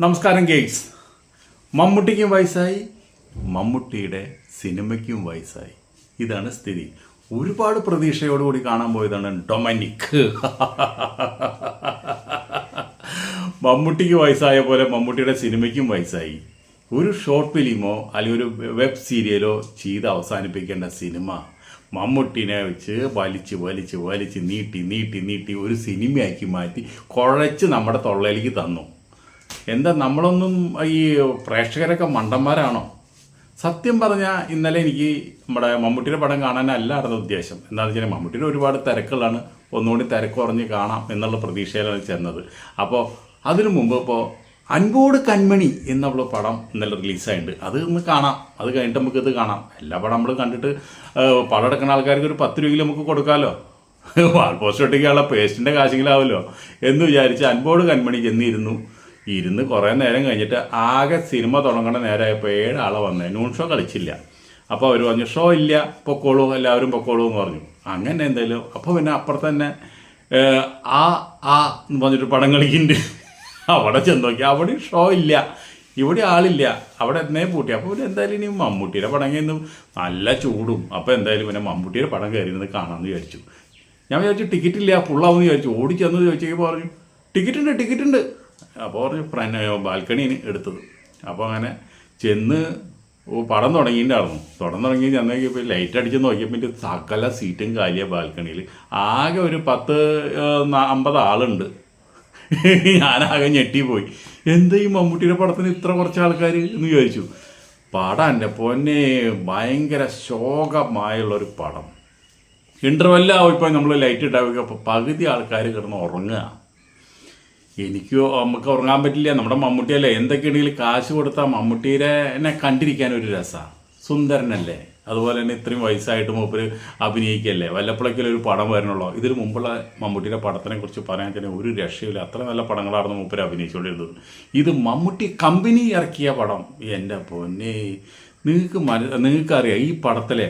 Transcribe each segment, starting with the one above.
നമസ്കാരം ഗെയ്റ്റ്സ് മമ്മൂട്ടിക്കും വയസ്സായി. മമ്മൂട്ടിയുടെ സിനിമയ്ക്കും വയസ്സായി. ഇതാണ് സ്ഥിതി. ഒരുപാട് പ്രതീക്ഷയോടുകൂടി കാണാൻ പോയതാണ് ഡൊമനിക്. മമ്മൂട്ടിക്ക് വയസ്സായ പോലെ മമ്മൂട്ടിയുടെ സിനിമയ്ക്കും വയസ്സായി. ഒരു ഷോർട്ട് ഫിലിമോ അല്ലെങ്കിൽ ഒരു വെബ് സീരിയലോ ചെയ്ത് അവസാനിപ്പിക്കേണ്ട സിനിമ മമ്മൂട്ടിനെ വെച്ച് വലിച്ച് വലിച്ച് വലിച്ച് നീട്ടി നീട്ടി നീട്ടി ഒരു സിനിമയാക്കി മാറ്റി കുഴച്ച് നമ്മുടെ തൊള്ളയിലേക്ക് തന്നു. എന്താ നമ്മളൊന്നും ഈ പ്രേക്ഷകരൊക്കെ മണ്ടന്മാരാണോ? സത്യം പറഞ്ഞാൽ ഇന്നലെ എനിക്ക് നമ്മുടെ മമ്മൂട്ടിയുടെ പടം കാണാനല്ലായിരുന്നു ഉദ്ദേശം. എന്താണെന്ന് വെച്ചാൽ മമ്മൂട്ടിയുടെ ഒരുപാട് തിരക്കുകളാണ്. ഒന്നുകൂടി തിരക്ക് കുറഞ്ഞ് കാണാം എന്നുള്ള പ്രതീക്ഷയിലാണ് ചെന്നത്. അപ്പോൾ അതിനു മുമ്പ് ഇപ്പോൾ അൻപോട് കൺമണി എന്നുള്ള പടം ഇന്നലെ റിലീസായിട്ടുണ്ട്. അത് ഒന്ന് കാണാം. അത് കഴിഞ്ഞിട്ട് നമുക്ക് ഇത് കാണാം. എല്ലാ പടം നമ്മൾ കണ്ടിട്ട് പടം എടുക്കുന്ന ആൾക്കാർക്ക് ഒരു പത്ത് രൂപയിൽ നമുക്ക് കൊടുക്കാമല്ലോ വാൾ പോസ്റ്റ് ഒട്ടിക്കാനുള്ള പേസ്റ്റിന്റെ കാശെങ്കിലാവല്ലോ എന്ന് വിചാരിച്ച് അൻപോട് കൺമണി ചെന്നിരുന്നു. ഇരുന്ന് കുറേ നേരം കഴിഞ്ഞിട്ട് ആകെ സിനിമ തുടങ്ങണ നേരമായപ്പോൾ ഏഴാളെ വന്നേ. നൂൺ ഷോ കളിച്ചില്ല. അപ്പോൾ അവർ പറഞ്ഞു ഷോ ഇല്ല പൊക്കോളൂ എല്ലാവരും പൊക്കോളൂ എന്ന് പറഞ്ഞു. അങ്ങനെ എന്തായാലും അപ്പോൾ പിന്നെ അപ്പുറത്ത് തന്നെ ആ ആ എന്ന് പറഞ്ഞിട്ട് പടം കളിക്കുന്നുണ്ട്. അവിടെ ചെന്ന് നോക്കി അവിടെ ഷോ ഇല്ല ഇവിടെ ആളില്ല അവിടെ എന്നേ പൂട്ടി. അപ്പോൾ പിന്നെ എന്തായാലും ഇനി മമ്മൂട്ടിയുടെ പടം കഴിഞ്ഞു നല്ല ചൂടും. അപ്പോൾ എന്തായാലും പിന്നെ മമ്മൂട്ടിയുടെ പടം കയറിയിരുന്നത് കാണാമെന്ന് വിചാരിച്ചു. ഞാൻ വിചാരിച്ചു ടിക്കറ്റ് ഇല്ല ഫുള്ളാവുമെന്ന് വിചാരിച്ചു. ഓടിച്ചെന്ന് ചെന്ന് ചോദിച്ചപ്പോൾ പറഞ്ഞു ടിക്കറ്റ് ഉണ്ട് ടിക്കറ്റ് ഉണ്ട്. അപ്പോൾ പറഞ്ഞു പ്രണയ ബാൽക്കണിന് എടുത്തത്. അപ്പോൾ അങ്ങനെ ചെന്ന് പടം തുടങ്ങിയിട്ടുണ്ടായിരുന്നു. തുടർന്ന് തുടങ്ങി ചെന്നപ്പോൾ ലൈറ്റ് അടിച്ച് നോക്കിയപ്പോൾ എന്റെ സകല സീറ്റും കാലിയ ബാൽക്കണിയിൽ ആകെ ഒരു പത്ത് അമ്പത് ആളുണ്ട്. ഞാനാകെ ഞെട്ടിപ്പോയി. എന്താ ഈ മമ്മൂട്ടിയുടെ പടത്തിന് ഇത്ര കുറച്ച് ആൾക്കാർ എന്ന് വിചാരിച്ചു പടം എന്റെ പൊന്നെ ഭയങ്കര ശോകമായുള്ളൊരു പടം. ഇന്റർവെല്ലാവും ഇപ്പോൾ നമ്മൾ ലൈറ്റ് ഇട്ടാവുക അപ്പോൾ പകുതി ആൾക്കാർ കിടന്ന് ഉറങ്ങുക. എനിക്കോ നമുക്ക് ഉറങ്ങാൻ പറ്റില്ല. നമ്മുടെ മമ്മൂട്ടിയല്ലേ എന്തൊക്കെയാണെങ്കിലും കാശ് കൊടുത്താൽ മമ്മൂട്ടീരെ എന്നെ കണ്ടിരിക്കാൻ ഒരു രസമാണ് സുന്ദരനല്ലേ. അതുപോലെ തന്നെ ഇത്രയും വയസ്സായിട്ട് മൂപ്പര് അഭിനയിക്കല്ലേ. വല്ലപ്പോഴേക്കും ഒരു പടം വരണല്ലോ ഇതിന് മുമ്പുള്ള മമ്മൂട്ടിയുടെ പടത്തിനെ കുറിച്ച് പറയാൻ തന്നെ ഒരു രക്ഷയില്ല അത്ര നല്ല പടങ്ങളായിരുന്നു മൂപ്പര് അഭിനയിച്ചുകൊണ്ടിരുന്നത്. ഇത് മമ്മൂട്ടി കമ്പനി ഇറക്കിയ പടം. എന്റെ പൊന്നെ. നിങ്ങൾക്ക് മന നിങ്ങൾക്കറിയാം ഈ പടത്തിലെ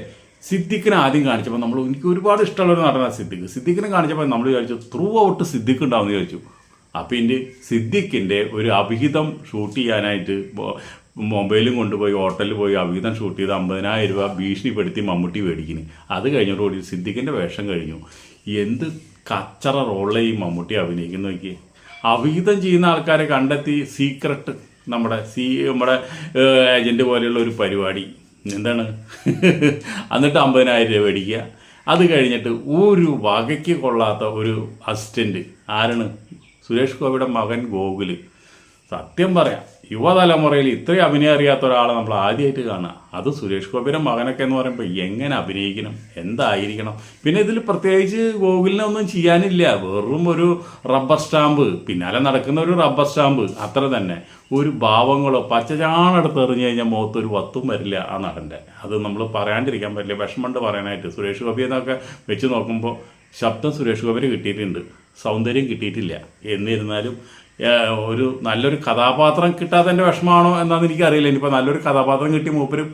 സിദ്ദിഖിനെ ആദ്യം കാണിച്ചപ്പോൾ നമ്മൾ എനിക്ക് ഒരുപാട് ഇഷ്ടമുള്ള ഒരു നടനാണ് സിദ്ദിഖ്. സിദ്ദിഖിനെ കാണിച്ചപ്പോൾ നമ്മൾ വിചാരിച്ചു ത്രൂ ഔട്ട് സിദ്ദിഖ് ഉണ്ടാവുമെന്ന് വിചാരിച്ചു. അപ്പം ഇതിന്റെ സിദ്ദിഖിന്റെ ഒരു അഭിഹിതം ഷൂട്ട് ചെയ്യാനായിട്ട് മൊബൈലും കൊണ്ടുപോയി ഹോട്ടലിൽ പോയി അഭിഹിതം ഷൂട്ട് ചെയ്ത് അമ്പതിനായിരം രൂപ ഭീഷണിപ്പെടുത്തി മമ്മൂട്ടി മേടിക്കുന്നു അത് കഴിഞ്ഞതോടുകൂടി സിദ്ദിഖിന്റെ വേഷം കഴിഞ്ഞു. എന്ത് കച്ചറ റോളിലെ ഈ മമ്മൂട്ടി അഭിനയിക്കുന്നു നോക്കി അഭിഹിതം ചെയ്യുന്ന ആൾക്കാരെ കണ്ടെത്തി സീക്രട്ട് നമ്മുടെ സി നമ്മുടെ ഏജന്റ് പോലെയുള്ള ഒരു പരിപാടി. എന്താണ്? എന്നിട്ട് അമ്പതിനായിരം രൂപ മേടിക്കുക. അത് കഴിഞ്ഞിട്ട് ഒരു വകയ്ക്ക് കൊള്ളാത്ത ഒരു അസിസ്റ്റന്റ് ആരാണ്? സുരേഷ് ഗോപിയുടെ മകൻ ഗോകുൽ. സത്യം പറയാം യുവതലമുറയിൽ ഇത്രയും അഭിനയം അറിയാത്ത ഒരാളെ നമ്മൾ ആദ്യമായിട്ട് കാണുക. അത് സുരേഷ് ഗോപിയുടെ മകനൊക്കെ എന്ന് പറയുമ്പോൾ എങ്ങനെ അഭിനയിക്കണം എന്തായിരിക്കണം? പിന്നെ ഇതിൽ പ്രത്യേകിച്ച് ഗോകുലിനെ ഒന്നും ചെയ്യാനില്ല. വെറും ഒരു റബ്ബർ സ്റ്റാമ്പ്. പിന്നാലെ നടക്കുന്ന ഒരു റബ്ബർ സ്റ്റാമ്പ്. അത്ര തന്നെ. ഒരു ഭാവങ്ങളോ പച്ചചാണെടുത്ത് എറിഞ്ഞു കഴിഞ്ഞാൽ മുഖത്ത് ഒരു വത്തും വരില്ല ആ നടന്റെ. അത് നമ്മൾ പറയാണ്ടിരിക്കാൻ പറ്റില്ല. വിഷമമുണ്ട് പറയാനായിട്ട് സുരേഷ് ഗോപി എന്നൊക്കെ വെച്ച് നോക്കുമ്പോൾ ശബ്ദം സുരേഷ് ഗോപിന് കിട്ടിയിട്ടുണ്ട്. സൗന്ദര്യം കിട്ടിയിട്ടില്ല. എന്നിരുന്നാലും ഒരു നല്ലൊരു കഥാപാത്രം കിട്ടാത്തതിന്റെ വിഷമമാണോ എന്നാന്ന് എനിക്കറിയില്ല. ഇനിയിപ്പോൾ നല്ലൊരു കഥാപാത്രം കിട്ടി മൂപ്പര്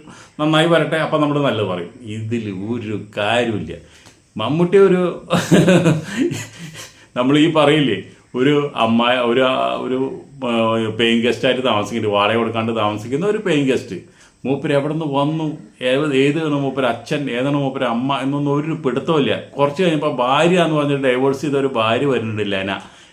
നന്നായി വരട്ടെ അപ്പം നമ്മൾ നല്ലത് പറയും. ഇതിൽ ഒരു കാര്യമില്ല മമ്മൂട്ടി ഒരു നമ്മൾ ഈ പറയില്ലേ ഒരു അമ്മ ഒരു ഒരു പേയിങ് ഗസ്റ്റായിട്ട് താമസിക്കുന്നുണ്ട്. വാടക കൊടുക്കാണ്ട് താമസിക്കുന്ന ഒരു പേയിങ് ഗസ്റ്റ്. മൂപ്പര് എവിടെ നിന്ന് വന്നു? ഏത് ഏതാണ് മൂപ്പര് അച്ഛൻ? ഏതാണ് മൂപ്പര് അമ്മ? എന്നൊന്നും ഒരു പിടുത്തമില്ല കുറച്ച് കഴിഞ്ഞപ്പോൾ ഭാര്യ എന്ന് പറഞ്ഞിട്ട് ഡൈവോഴ്സ് ചെയ്ത ഒരു ഭാര്യ വരുന്നുണ്ട് ലെന.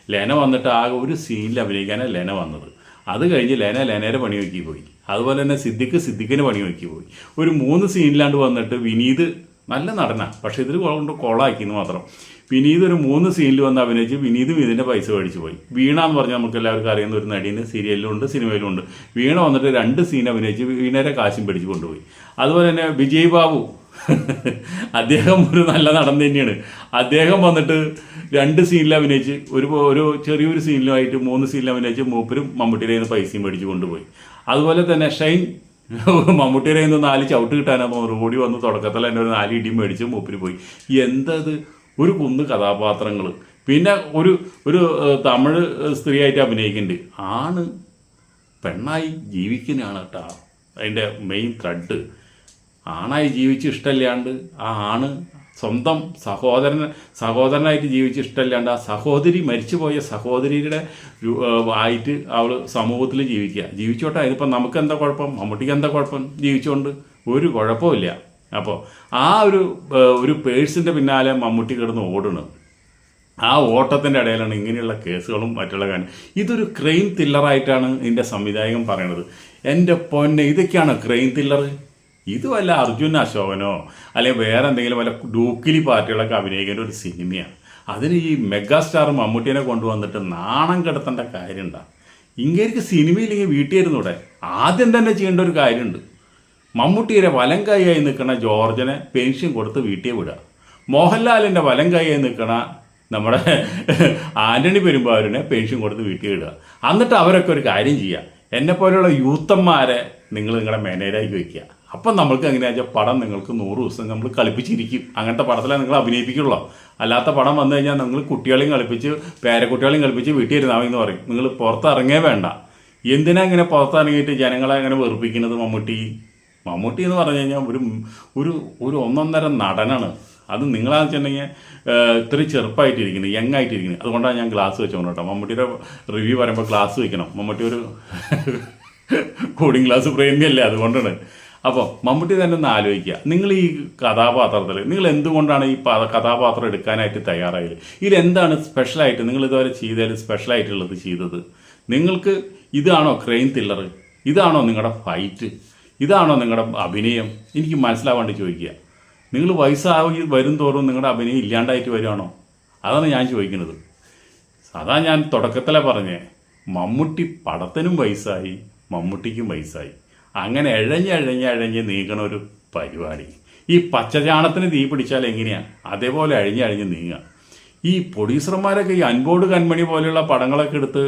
ലെന വന്നിട്ട് ആകെ ഒരു സീനിൽ അഭിനയിക്കാനാണ് ലെന വന്നത്. അത് കഴിഞ്ഞ് ലെന ലെനയുടെ പണി നോക്കി പോയി. അതുപോലെ തന്നെ സിദ്ദിഖ് സിദ്ദിഖിന്റെ പണി നോക്കി പോയി. ഒരു മൂന്ന് സീനിലാണ്ട് വന്നിട്ട് വിനീത് നല്ല നടനാണ് പക്ഷേ ഇതിൽ കൊണ്ട് കൊളാക്കിയെന്ന് മാത്രം. വിനീത് ഒരു മൂന്ന് സീനിൽ വന്ന് അഭിനയിച്ച് വിനീതും ഇതിന്റെ പൈസ മേടിച്ചു പോയി. വീണ എന്ന് പറഞ്ഞാൽ നമുക്ക് എല്ലാവർക്കും അറിയുന്ന ഒരു നടീന് സിനിമയിലും ഉണ്ട് വീണ വന്നിട്ട് രണ്ട് സീൻ അഭിനയിച്ച് വീണയുടെ കാശും പിടിച്ചു കൊണ്ടുപോയി. അതുപോലെ തന്നെ വിജയ് ബാബു. അദ്ദേഹം ഒരു നല്ല നടൻ തന്നെയാണ്. അദ്ദേഹം വന്നിട്ട് രണ്ട് സീനിൽ അഭിനയിച്ച് ഒരു ഒരു ചെറിയൊരു സീനിലുമായിട്ട് മൂന്ന് സീനിൽ അഭിനയിച്ച് മൂപ്പരും മമ്മൂട്ടിയുടെ നിന്ന് പൈസയും മേടിച്ചു കൊണ്ടുപോയി. അതുപോലെ തന്നെ ഷൈൻ മമ്മൂട്ടിയുടെ നിന്ന് നാല് ചവിട്ട് കിട്ടാനാണ് ഓടി വന്ന് തുടക്കത്തിൽ എന്റെ ഒരു നാല് ഇടിയും മേടിച്ച് മൂപ്പര് പോയി. എന്തത് ഒരു കുന്ന് കഥാപാത്രങ്ങൾ പിന്നെ ഒരു ഒരു തമിഴ് സ്ത്രീയായിട്ട് അഭിനയിക്കുന്നുണ്ട് ആണ് പെണ്ണായി ജീവിക്കുന്നതാണ് കേട്ടോ അതിന്റെ മെയിൻ ത്രെഡ് ആണായി ജീവിച്ച് ഇഷ്ടമില്ലാണ്ട് ആ ആണ് സ്വന്തം സഹോദരൻ സഹോദരനായിട്ട് ജീവിച്ച് ഇഷ്ടമില്ലാണ്ട് ആ സഹോദരി മരിച്ചുപോയ സഹോദരിയുടെ ആയിട്ട് അവൾ സമൂഹത്തിൽ ജീവിക്കുക ജീവിച്ചോട്ടെ. അതിനിപ്പോൾ നമുക്ക് എന്താ കുഴപ്പം? മമ്മൂട്ടിക്ക് എന്താ കുഴപ്പം? ജീവിച്ചുകൊണ്ട് ഒരു കുഴപ്പമില്ല അപ്പോൾ ആ ഒരു ഒരു പേഴ്സിന്റെ പിന്നാലെ മമ്മൂട്ടി കിടന്ന് ഓടണം ആ ഓട്ടത്തിന്റെ ഇടയിലാണ് ഇങ്ങനെയുള്ള കേസുകളും മറ്റുള്ള കാര്യം. ഇതൊരു ക്രൈം തില്ലറായിട്ടാണ് ഇതിന്റെ സംവിധായകൻ പറയണത് എന്റെ പൊന്നെ ഇതൊക്കെയാണ് ക്രൈം തില്ലർ ഇത് വല്ല അർജുൻ അശോകനോ അല്ലെങ്കിൽ വേറെ എന്തെങ്കിലും വല്ല ഡൂക്കിലി പാർട്ടികളൊക്കെ അഭിനയിക്കേണ്ട ഒരു സിനിമയാണ്. അതിന് ഈ മെഗാസ്റ്റാർ മമ്മൂട്ടിനെ കൊണ്ടുവന്നിട്ട് നാണം കിടത്തേണ്ട കാര്യമുണ്ടാ. ഇങ്ങേർക്ക് സിനിമയില്ലെങ്കിൽ വീട്ടിലിരുന്നൂടെ ആദ്യം തന്നെ ചെയ്യേണ്ട ഒരു കാര്യമുണ്ട്. മമ്മൂട്ടിയുടെ വലം കൈയായി നിൽക്കുന്ന ജോർജിനെ പെൻഷൻ കൊടുത്ത് വീട്ടിൽ വിടുക. മോഹൻലാലിന്റെ വലം കൈയായി നിൽക്കുന്ന നമ്മുടെ ആന്റണി പെരുമ്പാവൂരിനെ പെൻഷൻ കൊടുത്ത് വീട്ടിൽ വിടുക. എന്നിട്ട് അവരൊക്കെ ഒരു കാര്യം ചെയ്യുക. എന്നെ പോലെയുള്ള യൂത്തന്മാരെ നിങ്ങൾ നിങ്ങളുടെ മാനേജാക്കി വയ്ക്കുക. അപ്പം നമ്മൾക്ക് എങ്ങനെയാ പടം നിങ്ങൾക്ക് നൂറ് ദിവസം നമ്മൾ കളിപ്പിച്ചിരിക്കും. അങ്ങനത്തെ പടത്തിലാണ് നിങ്ങൾ അഭിനയിപ്പിക്കുള്ളൂ. അല്ലാത്ത പടം വന്നു കഴിഞ്ഞാൽ നിങ്ങൾ കുട്ടികളെയും കളിപ്പിച്ച് പേരക്കുട്ടികളെയും കളിപ്പിച്ച് വീട്ടിൽ ഇരുന്നാമെന്ന് പറയും. നിങ്ങൾ പുറത്തിറങ്ങേ വേണ്ട. എന്തിനാ ഇങ്ങനെ പുറത്തിറങ്ങിയിട്ട് ജനങ്ങളെ അങ്ങനെ വെറുപ്പിക്കുന്നത് മമ്മൂട്ടി? മമ്മൂട്ടി എന്ന് പറഞ്ഞു കഴിഞ്ഞാൽ ഒരു ഒരു ഒരു ഒന്നൊന്നര നടനാണ്. അത് നിങ്ങളാന്ന് വെച്ചിട്ടുണ്ടെങ്കിൽ ഇത്ര ചെറുപ്പമായിട്ടിരിക്കുന്നത് യങ് ആയിട്ടിരിക്കുന്നത് അതുകൊണ്ടാണ് ഞാൻ ഗ്ലാസ് വെച്ചോണ്ട് കേട്ടോ. മമ്മൂട്ടിയുടെ റിവ്യൂ പറയുമ്പോൾ ഗ്ലാസ് വെക്കണം. മമ്മൂട്ടി ഒരു കൂളിംഗ് ഗ്ലാസ് പ്രേമിയല്ലേ അതുകൊണ്ടാണ്. അപ്പോൾ മമ്മൂട്ടി തന്നെ ഒന്ന് ആലോചിക്കുക. നിങ്ങൾ ഈ കഥാപാത്രത്തിൽ നിങ്ങൾ എന്തുകൊണ്ടാണ് ഈ കഥാപാത്രം എടുക്കാനായിട്ട് തയ്യാറായത്? ഇതിലെന്താണ് സ്പെഷ്യലായിട്ട് നിങ്ങൾ ഇതുവരെ ചെയ്തതിൽ സ്പെഷ്യലായിട്ടുള്ളത് ചെയ്തത്? നിങ്ങൾക്ക് ഇതാണോ ക്രെയിൻ തില്ലർ ഇതാണോ നിങ്ങളുടെ ഫൈറ്റ്? ഇതാണോ നിങ്ങളുടെ അഭിനയം? എനിക്ക് മനസ്സിലാവാണ്ട് ചോദിക്കുക. നിങ്ങൾ വയസ്സായി വരും തോറും നിങ്ങളുടെ അഭിനയം ഇല്ലാണ്ടായിട്ട് വരികയാണോ അതാണ് ഞാൻ ചോദിക്കുന്നത്. അതാ ഞാൻ തുടക്കത്തിലെ പറഞ്ഞേ. മമ്മൂട്ടി പടത്തിനും വയസ്സായി മമ്മൂട്ടിക്കും വയസ്സായി. അങ്ങനെ എഴഞ്ഞ് എഴഞ്ഞ് എഴഞ്ഞ് നീങ്ങണ ഒരു പരിപാടി. ഈ പച്ചചാണത്തിന് തീ പിടിച്ചാൽ എങ്ങനെയാണ് അതേപോലെ അഴിഞ്ഞ് അഴിഞ്ഞ് നീങ്ങുക ഈ പ്രൊഡ്യൂസർമാരൊക്കെ ഈ അൻപോട് കൺമണി പോലെയുള്ള പടങ്ങളൊക്കെ എടുത്ത്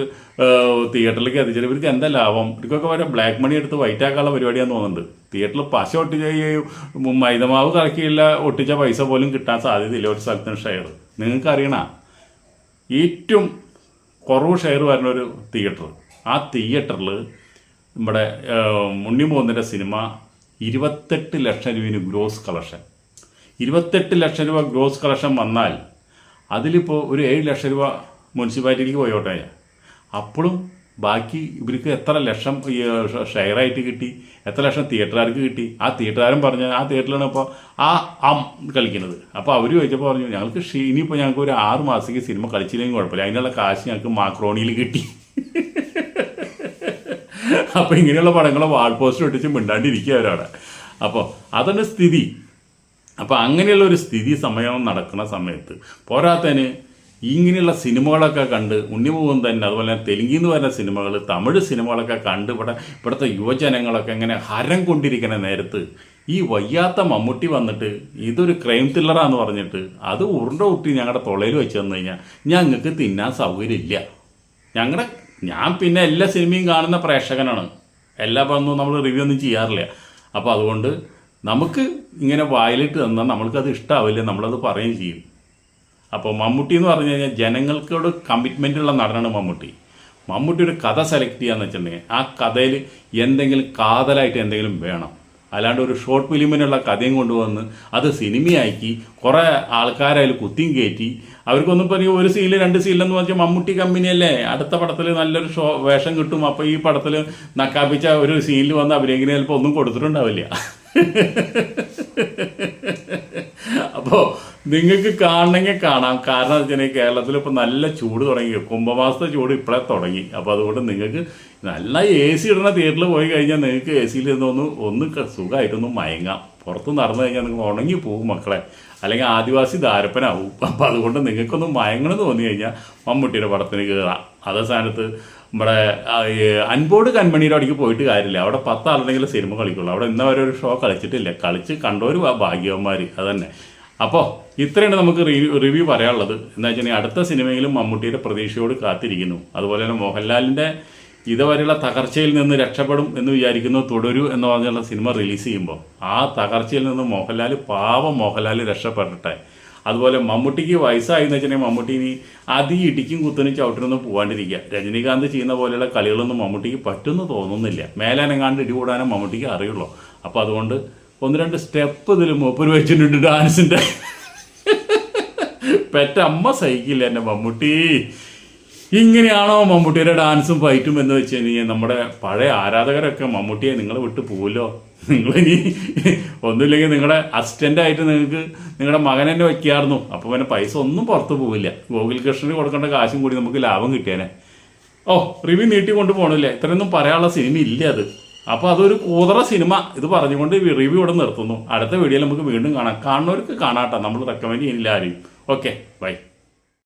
തിയേറ്ററിലേക്ക് എത്തിച്ചാൽ ഇവർക്ക് എന്താ ലാഭം? ഇവർക്കൊക്കെ വരെ ബ്ലാക്ക് മണി എടുത്ത് വൈറ്റ് ആക്കാനുള്ള പരിപാടിയാന്ന് തോന്നുന്നുണ്ട്. തിയേറ്ററിൽ പശ ഒട്ടിച്ച മൈദമാവ് കറക്കിയില്ല ഒട്ടിച്ച പൈസ പോലും കിട്ടാൻ സാധ്യതയില്ല ഒരു സ്ഥലത്തിന് ഷെയർ നിങ്ങൾക്ക് അറിയണ? ഏറ്റവും കുറവ് ഷെയർ വരുന്ന ഒരു തിയേറ്റർ. ആ തിയേറ്ററിൽ നമ്മുടെ ഉണ്ണിമോഹന്റെ സിനിമ ഇരുപത്തെട്ട് ലക്ഷം രൂപയിന് ഗ്രോസ് കളക്ഷൻ ഇരുപത്തെട്ട് ലക്ഷം രൂപ ഗ്രോസ് കളക്ഷൻ വന്നാൽ അതിലിപ്പോൾ ഒരു ഏഴ് ലക്ഷം രൂപ മുനിസിപ്പാലിറ്റിക്ക് പോയോട്ടെ. അപ്പോഴും ബാക്കി ഇവർക്ക് എത്ര ലക്ഷം ഷെയറായിട്ട് കിട്ടി എത്ര ലക്ഷം തിയേറ്ററുകാർക്ക് കിട്ടി. ആ തിയേറ്ററുകാരൻ പറഞ്ഞ ആ തിയേറ്ററിലാണ് ഇപ്പോൾ ആ അം കളിക്കുന്നത്. അപ്പോൾ അവർ ചോദിച്ചപ്പോൾ പറഞ്ഞു ഞങ്ങൾക്ക് ഇനിയിപ്പോൾ ഞങ്ങൾക്ക് ഒരു ആറ് മാസത്തേക്ക് സിനിമ കളിച്ചില്ലെങ്കിൽ കുഴപ്പമില്ല. അതിനുള്ള കാശ് ഞങ്ങൾക്ക് മാക്രോണിയിൽ കിട്ടി. അപ്പോൾ ഇങ്ങനെയുള്ള പടങ്ങളെ വാൾ പോസ്റ്റർ ഒട്ടിച്ച് മിണ്ടാണ്ടിരിക്കുക അവരവിടെ അപ്പോൾ അതാണ് സ്ഥിതി. അപ്പോൾ അങ്ങനെയുള്ള ഒരു സ്ഥിതി സമയം നടക്കുന്ന സമയത്ത് പോരാത്തതിന് ഇങ്ങനെയുള്ള സിനിമകളൊക്കെ കണ്ട് ഉണ്ണിമുഖം തന്നെ അതുപോലെ തന്നെ തെലുങ്കിൽ നിന്ന് വരുന്ന സിനിമകൾ തമിഴ് സിനിമകളൊക്കെ കണ്ട് ഇവിടെ ഇവിടുത്തെ യുവജനങ്ങളൊക്കെ ഇങ്ങനെ ഹരം കൊണ്ടിരിക്കുന്ന നേരത്ത് ഈ വയ്യാത്ത മമ്മൂട്ടി വന്നിട്ട് ഇതൊരു ക്രൈം ത്രില്ലറാന്ന് പറഞ്ഞിട്ട് അത് ഉരുണ്ട കുട്ടി ഞങ്ങളുടെ തൊളയിൽ വെച്ച് തന്നു കഴിഞ്ഞാൽ ഞങ്ങൾക്ക് തിന്നാൻ സൗകര്യമില്ല. ഞങ്ങളുടെ ഞാൻ പിന്നെ എല്ലാ സിനിമയും കാണുന്ന പ്രേക്ഷകനാണ്. എല്ലാ പടവും നമ്മൾ റിവ്യൂ ഒന്നും ചെയ്യാറില്ല. അപ്പോൾ അതുകൊണ്ട് നമുക്ക് ഇങ്ങനെ വായിലിട്ട് തന്നാൽ നമ്മൾക്കത് ഇഷ്ടാവില്ല നമ്മളത് പറയുകയും ചെയ്യും. അപ്പോൾ മമ്മൂട്ടി എന്ന് പറഞ്ഞു കഴിഞ്ഞാൽ ജനങ്ങൾക്കോട് കമ്മിറ്റ്മെന്റ് ഉള്ള നടനാണ് മമ്മൂട്ടി. മമ്മൂട്ടി ഒരു കഥ സെലക്ട് ചെയ്യാന്ന് വെച്ചിട്ടുണ്ടെങ്കിൽ ആ കഥയിൽ എന്തെങ്കിലും കാതലായിട്ട് എന്തെങ്കിലും വേണം. അല്ലാണ്ട് ഒരു ഷോർട്ട് ഫിലിമിനുള്ള കഥയും കൊണ്ടുവന്ന് അത് സിനിമയാക്കി കുറേ ആൾക്കാരതിൽ കുത്തിയും കയറ്റി. അവർക്കൊന്നും ഇപ്പോൾ ഒരു സീൽ രണ്ട് സീലെന്ന് പറഞ്ഞാൽ മമ്മൂട്ടി കമ്പനിയല്ലേ അടുത്ത പടത്തിൽ നല്ലൊരു ഷോ വേഷം കിട്ടും. അപ്പോൾ ഈ പടത്തിൽ നക്കാപ്പിച്ച ഒരു സീനിൽ വന്ന് അഭിനയിക്കുന്ന ചിലപ്പോൾ ഒന്നും കൊടുത്തിട്ടുണ്ടാവില്ല. അപ്പോൾ നിങ്ങൾക്ക് കാണണമെങ്കിൽ കാണാം. കാരണം എന്ന് വെച്ചാൽ കേരളത്തിൽ ഇപ്പോൾ നല്ല ചൂട് തുടങ്ങി. കുംഭമാസത്തെ ചൂട് ഇപ്പോഴേ തുടങ്ങി. അപ്പോൾ അതുകൊണ്ട് നിങ്ങൾക്ക് നല്ല എ സി ഇടുന്ന തിയേറ്ററിൽ പോയി കഴിഞ്ഞാൽ നിങ്ങൾക്ക് എ സിയിൽ ഇരുന്നൊന്ന് ഒന്ന് സുഖമായിട്ടൊന്ന് മയങ്ങാം. പുറത്ത് നടന്നു കഴിഞ്ഞാൽ നിങ്ങൾ ഉണങ്ങി പോകും മക്കളെ. അല്ലെങ്കിൽ ആദിവാസി ധാരപ്പനാവും. അപ്പോൾ അതുകൊണ്ട് നിങ്ങൾക്കൊന്ന് മയങ്ങണമെന്ന് തോന്നി കഴിഞ്ഞാൽ മമ്മൂട്ടിയുടെ പടത്തിന് കയറാം അതേ സ്ഥാനത്ത് നമ്മുടെ അൻപോട് കൺമണിയുടെ അടിക്ക് പോയിട്ട് കാര്യമില്ല. അവിടെ പത്താളുണ്ടെങ്കിലും സിനിമ കളിക്കുള്ളൂ. അവിടെ ഇന്ന വരെ ഒരു ഷോ കളിച്ചിട്ടില്ല. കളിച്ച് കണ്ടവർ ഭാഗ്യവന്മാർ അതന്നെ. അപ്പോൾ ഇത്രയാണ് നമുക്ക് റിവ്യൂ പറയാനുള്ളത്. എന്താ വെച്ചാൽ അടുത്ത സിനിമയിലും മമ്മൂട്ടിയുടെ പ്രതീക്ഷയോട് കാത്തിരിക്കുന്നു. അതുപോലെ തന്നെ മോഹൻലാലിന്റെ ഇതുവരെയുള്ള തകർച്ചയിൽ നിന്ന് രക്ഷപ്പെടും എന്ന് വിചാരിക്കുന്നു തുടരൂ എന്ന് പറഞ്ഞുള്ള സിനിമ റിലീസ് ചെയ്യുമ്പോൾ ആ തകർച്ചയിൽ നിന്ന് മോഹൻലാൽ പാവം മോഹൻലാൽ രക്ഷപ്പെടട്ടെ. അതുപോലെ മമ്മൂട്ടിക്ക് വയസ്സായി എന്ന് വെച്ചിട്ടുണ്ടെങ്കിൽ മമ്മൂട്ടി ഇനി അതി ഇടിക്കും കുത്തനും ചവിട്ടിനൊന്നും പോകാണ്ടിരിക്കുക രജനീകാന്ത് ചെയ്യുന്ന പോലെയുള്ള കളികളൊന്നും മമ്മൂട്ടിക്ക് പറ്റുമെന്ന് തോന്നുന്നില്ല. മേലനങ്ങാണ്ട് ഇടികൂടാനും മമ്മൂട്ടിക്ക് അറിയുള്ളൂ. അപ്പോൾ അതുകൊണ്ട് ഒന്ന് രണ്ട് സ്റ്റെപ്പ് ഇതിൽ മൂപ്പര് വെച്ചിട്ടുണ്ട് ഡാൻസിന്റെ പെറ്റ അമ്മ സഹിക്കില്ല എന്റെ മമ്മൂട്ടി. ഇങ്ങനെയാണോ മമ്മൂട്ടിയുടെ ഡാൻസും ഫൈറ്റും എന്ന് വെച്ച് കഴിഞ്ഞാൽ നമ്മുടെ പഴയ ആരാധകരൊക്കെ മമ്മൂട്ടിയെ നിങ്ങൾ വിട്ടു പോവല്ലോ? നിങ്ങളിനി ഒന്നുമില്ലെങ്കിൽ നിങ്ങളുടെ അസിസ്റ്റന്റ് ആയിട്ട് നിങ്ങൾക്ക് നിങ്ങളുടെ മകൻ തന്നെ വയ്ക്കായിരുന്നു അപ്പോൾ പിന്നെ പൈസ ഒന്നും പുറത്ത് പോവില്ല. ഗോകുൽ കൃഷ്ണന് കൊടുക്കേണ്ട കാശും കൂടി നമുക്ക് ലാഭം കിട്ടിയേനെ. ഓ റിവ്യൂ നീട്ടി കൊണ്ട് ഇത്രയൊന്നും പറയാനുള്ള സിനിമ ഇല്ല അത്. അപ്പോൾ അതൊരു കൂതറ സിനിമ ഇത് പറഞ്ഞുകൊണ്ട് റിവ്യൂ ഇവിടെ നിർത്തുന്നു. അടുത്ത വീഡിയോയിൽ നമുക്ക് വീണ്ടും കാണാം. കാണുന്നവർക്ക് കാണാട്ടോ നമ്മൾ റെക്കമെൻഡ് ചെയ്യുന്നില്ല ആരെയും. Okay bye